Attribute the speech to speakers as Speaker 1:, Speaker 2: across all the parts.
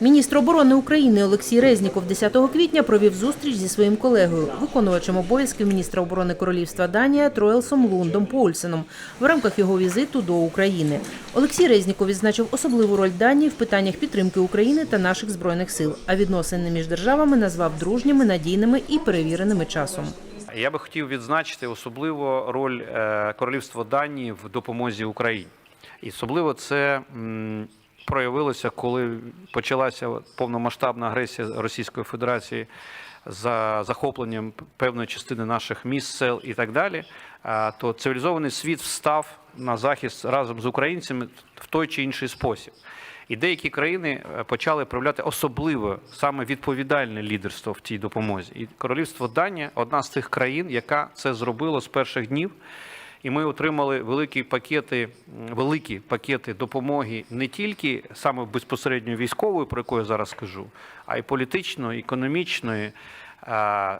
Speaker 1: Міністр оборони України Олексій Резніков 10 квітня провів зустріч зі своїм колегою, виконувачем обов'язків міністра оборони Королівства Данія Троелсом Лундом Польсеном в рамках його візиту до України. Олексій Резніков відзначив особливу роль Данії в питаннях підтримки України та наших збройних сил, а відносини між державами назвав дружніми, надійними і перевіреними часом.
Speaker 2: Я би хотів відзначити особливо роль е, королівства Данії в допомозі Україні. І особливо це проявилося, коли почалася повномасштабна агресія Російської Федерації за захопленням певної частини наших міст, сел і так далі. То цивілізований світ встав на захист разом з українцями в той чи інший спосіб. І деякі країни е, почали проявляти особливе саме відповідальне лідерство в цій допомозі. І королівство Данія одна з тих країн, яка це зробила з перших днів. І ми отримали великі пакети, великі пакети допомоги не тільки саме безпосередньо військової, про яку я зараз скажу, а й політичної, економічної.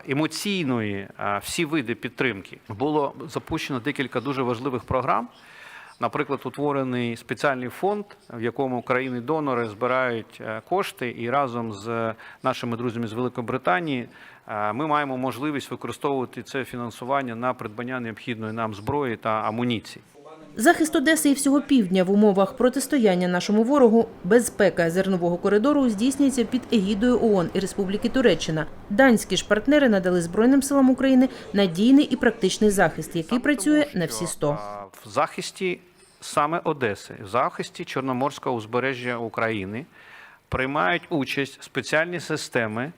Speaker 2: Емоційної всі види підтримки було запущено декілька дуже важливих програм. Наприклад, утворений спеціальний фонд, в якому країни-донори збирають е, кошти, і разом з нашими друзями з Великої Британії е, ми маємо можливість використовувати це фінансування на придбання необхідної нам зброї та амуніції.
Speaker 1: Захист Одеси і всього півдня в умовах протистояння нашому ворогу, безпека зернового коридору здійснюється під егідою ООН і Республіки Туреччина. Данські ж партнери надали Збройним силам України надійний і практичний захист, який працює на всі 100.
Speaker 2: В захисті саме Одеси, в захисті Чорноморського узбережжя України приймають участь спеціальні системи,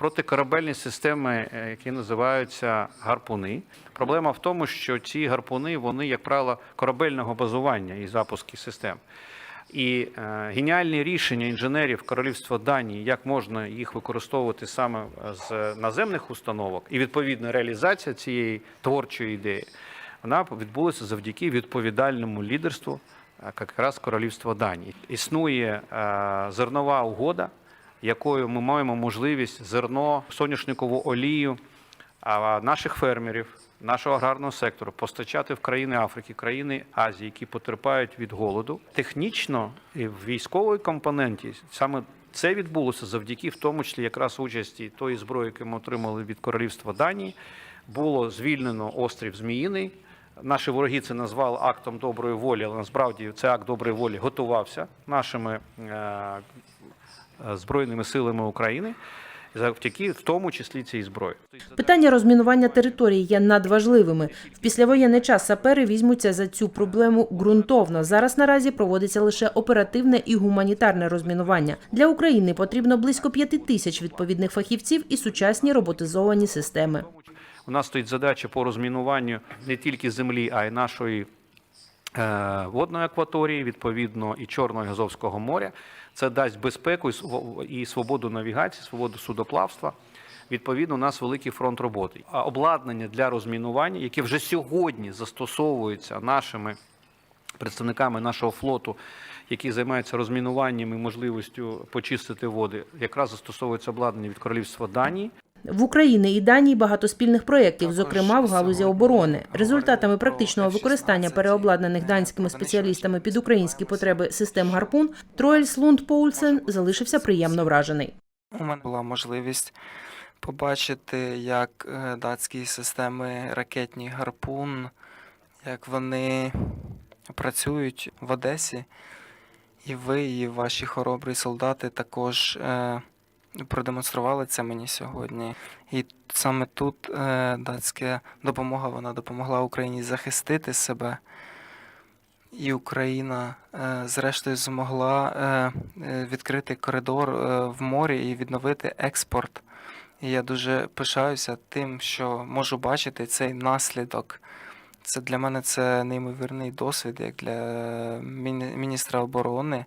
Speaker 2: протикорабельні системи, е, які називаються гарпуни. Проблема в тому, що ці гарпуни, вони, як правило, корабельного базування і запуски систем. І е, геніальні рішення інженерів Королівства Данії, як можна їх використовувати саме з наземних установок, і відповідна реалізація цієї творчої ідеї, вона відбулася завдяки відповідальному лідерству е, якраз Королівства Данії. Існує е, зернова угода, якою ми маємо можливість зерно, соняшникову олію наших фермерів, нашого аграрного сектору постачати в країни Африки, країни Азії, які потерпають від голоду. Технічно і в військовій компоненті саме це відбулося завдяки, в тому числі якраз участі тої зброї, яку ми отримали від королівства Данії. Було звільнено острів Зміїний. Наші вороги це назвали актом доброї волі, але насправді цей акт доброї волі готувався нашими е, збройними силами України завдяки в тому числі цій зброї.
Speaker 1: Питання розмінування територій є надважливими. В післявоєнний час сапери візьмуться за цю проблему ґрунтовно. Зараз наразі проводиться лише оперативне і гуманітарне розмінування. Для України потрібно близько п'яти тисяч відповідних фахівців і сучасні роботизовані системи.
Speaker 2: У нас стоїть задача по розмінуванню не тільки землі, а й нашої е, водної акваторії, відповідно, і Чорного і Азовського моря. Це дасть безпеку і свободу навігації, свободу судоплавства. Відповідно, у нас великий фронт роботи. А обладнання для розмінування, яке вже сьогодні застосовується нашими представниками нашого флоту, які займаються розмінуванням і можливістю почистити води, якраз застосовується обладнання від королівства Данії.
Speaker 1: В Україні і Данії багато спільних проєктів, зокрема в галузі оборони. Результатами практичного використання переобладнаних данськими спеціалістами під українські потреби систем гарпун Троельс Лунд Поульсен залишився приємно вражений.
Speaker 3: У мене була можливість побачити, як е, датські системи ракетні гарпун, як вони працюють в Одесі. І ви, і ваші хоробрі солдати також е, продемонстрували це мені сьогодні. І саме тут е, датська допомога вона допомогла Україні захистити себе. І Україна, е, зрештою, змогла е, е, відкрити коридор в морі і відновити експорт. І я дуже пишаюся тим, що можу бачити цей наслідок. Це для мене це неймовірний досвід, як для міністра оборони.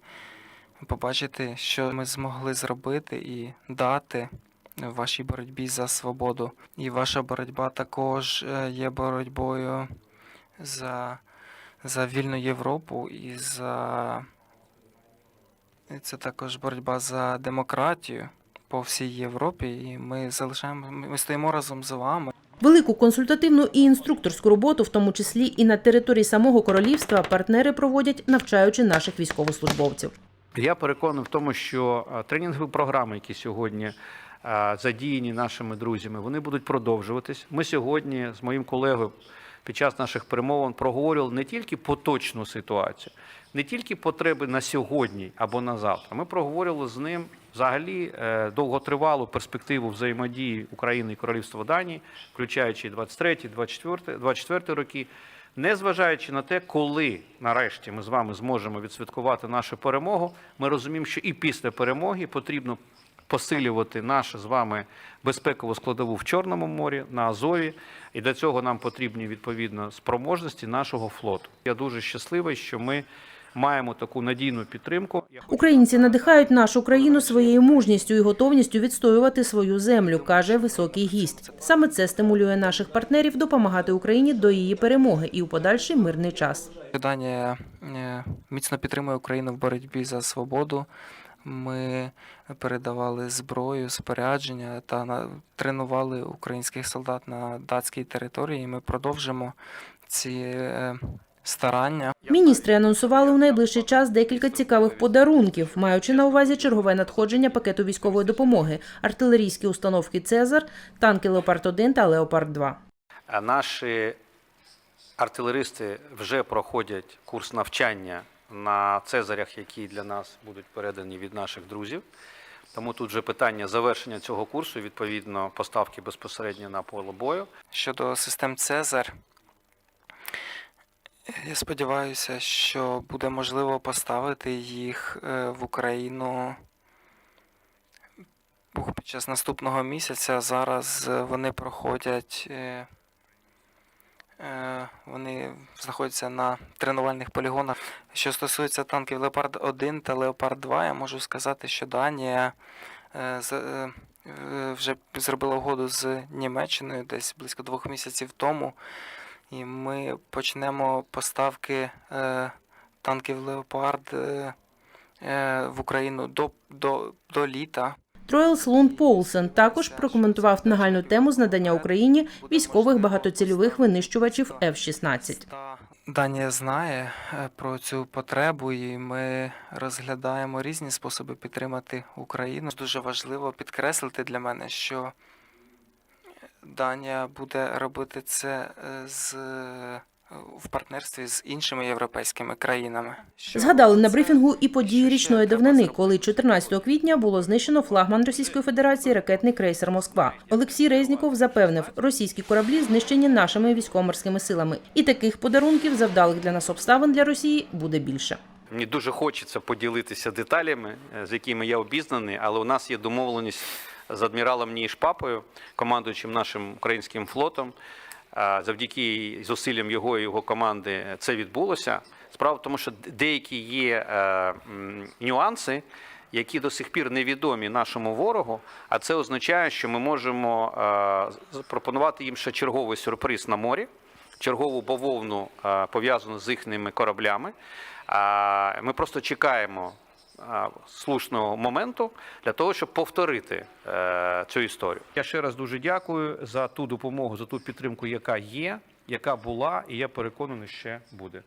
Speaker 3: Побачити, що ми змогли зробити і дати вашій боротьбі за свободу. І ваша боротьба також е, є боротьбою за за вільну Європу і за це також боротьба за демократію по всій Європі. І ми залишаємо ми стоїмо разом з вами.
Speaker 1: Велику консультативну і інструкторську роботу, в тому числі і на території самого королівства, партнери проводять, навчаючи наших військовослужбовців.
Speaker 2: Я переконаний в тому, що е, тренінгові програми, які сьогодні е, задіяні нашими друзями, вони будуть продовжуватись. Ми сьогодні з моїм колегою під час наших перемовин проговорювали не тільки поточну ситуацію, не тільки потреби на сьогодні або на завтра. Ми проговорювали з ним взагалі е, довготривалу перспективу взаємодії України і Королівства Данії, включаючи 23, 24, 24 роки. Незважаючи на те, коли нарешті ми з вами зможемо відсвяткувати нашу перемогу, ми розуміємо, що і після перемоги потрібно посилювати нашу з вами безпекову складову в Чорному морі, на Азові, і для цього нам потрібні відповідно спроможності нашого флоту. Я дуже щасливий, що ми маємо таку надійну підтримку.
Speaker 1: Українці надихають нашу країну своєю мужністю і готовністю відстоювати свою землю, каже високий гість. Саме це стимулює наших партнерів допомагати Україні до її перемоги і у подальший мирний час.
Speaker 3: Данія е, міцно підтримує Україну в боротьбі за свободу. Ми передавали зброю, спорядження та тренували українських солдат на датській території. Ми продовжимо ці е, старання.
Speaker 1: Міністри анонсували у найближчий час декілька цікавих подарунків, маючи на увазі чергове надходження пакету військової допомоги, артилерійські установки Цезар, танки Леопард 1 та Леопард 2
Speaker 2: А Наші артилеристи вже проходять курс навчання на цезарях, які для нас будуть передані від наших друзів. Тому тут вже питання завершення цього курсу, відповідно, поставки безпосередньо на поле бою.
Speaker 3: Щодо систем Цезар, я сподіваюся, що буде можливо поставити їх е, в Україну під час наступного місяця. Зараз е, вони проходять, е, вони знаходяться на тренувальних полігонах. Що стосується танків Леопард 1 та Леопард 2, я можу сказати, що Данія вже зробила угоду з Німеччиною десь близько двох місяців тому. І ми почнемо поставки е, танків Леопард е, е, в Україну до, до, до літа.
Speaker 1: Троєлс Лунд Поулсен також прокоментував нагальну тему з надання Україні військових багатоцільових винищувачів F-16.
Speaker 3: Данія знає е, про цю потребу, і ми розглядаємо різні способи підтримати Україну. Дуже важливо підкреслити для мене, що Данія буде робити це е, з е, в партнерстві з іншими європейськими країнами. Що
Speaker 1: Згадали на брифінгу і
Speaker 3: ще
Speaker 1: річної давнини, коли 14 квітня було знищено флагман Російської Федерації ракетний крейсер Москва. Олексій Резніков запевнив, російські кораблі знищені нашими військово-морськими силами, і таких подарунків, завдалих для нас обставин для Росії, буде більше.
Speaker 2: Мені дуже хочеться поділитися деталями, е, з якими я обізнаний, але у нас є домовленість з адміралом Ніж Папою, командуючим нашим українським флотом. Завдяки зусиллям його і його команди це відбулося. Справа в тому, що деякі є е, нюанси, які до сих пір невідомі нашому ворогу, а це означає, що ми можемо е, запропонувати їм ще черговий сюрприз на морі чергову бавовну е, пов'язану з їхніми кораблями. Ми просто чекаємо слушного моменту для того, щоб повторити е, цю історію. Я ще раз дуже дякую за ту допомогу, за ту підтримку, яка є, яка була, і я переконаний, ще буде.